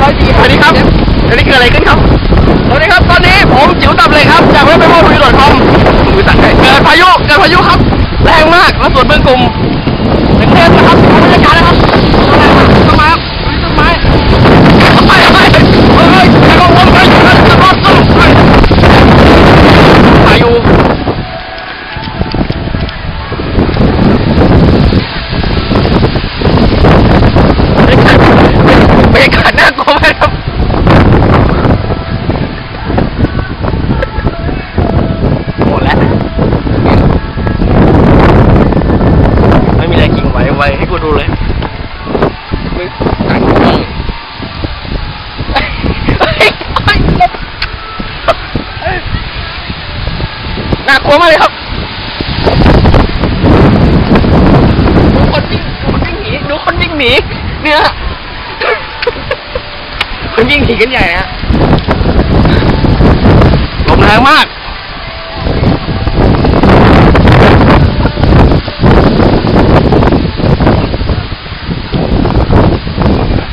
ร้อยดีสวัสดีครับอันนี้เกิดอะไรขึ้นครับ สวัสดีครับ ตอนนี้ผมจิ๋วตับเลยครับ จากเว็บไซต์พูดคอมมือสั่นเกิดพายุ เกิดพายุครับ แรงมาก แล้วส่วนเบื้องกลุ่มเป็นเทพนะครับบรรยากาศนะครับต้นไม้ครับต้นไม้ไปไปเฮ้ยเฮ้ยอย่าลงลงไปจะรอดต้นพายุบรรยากาศน่ากลัวมากครับ หมดแล้ว ไม่มีอะไรกิ่ง ไว้ให้กูดูเลยมึงสั่งกล้องเฮ้ยเฮ้ยน่ากลัวมากเลยครับดูคนวิ่งดูคนวิ่งหนีดูคนวิ่งหนีเนี่ยคนวิ่งหนีกันใหญ่ฮะลมแรงมาก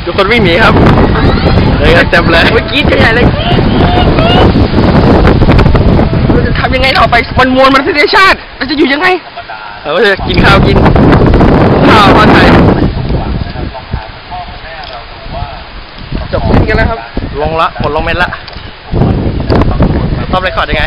ทุก คนวิ่งหนีครับเลยกันเต็มเลยเมื่อกี้จะใหญ่เลยเราจะทำยังไงต่อไปมันมวลมันประเทศชาติเราจะอยู่ยังไงเราก็จะกินข้าวกินข้าวมาไทยจบสิ้นกันแล้วครับ ลงละหมดลงเม็ดละซ่อมเรคคอร์ดยังไง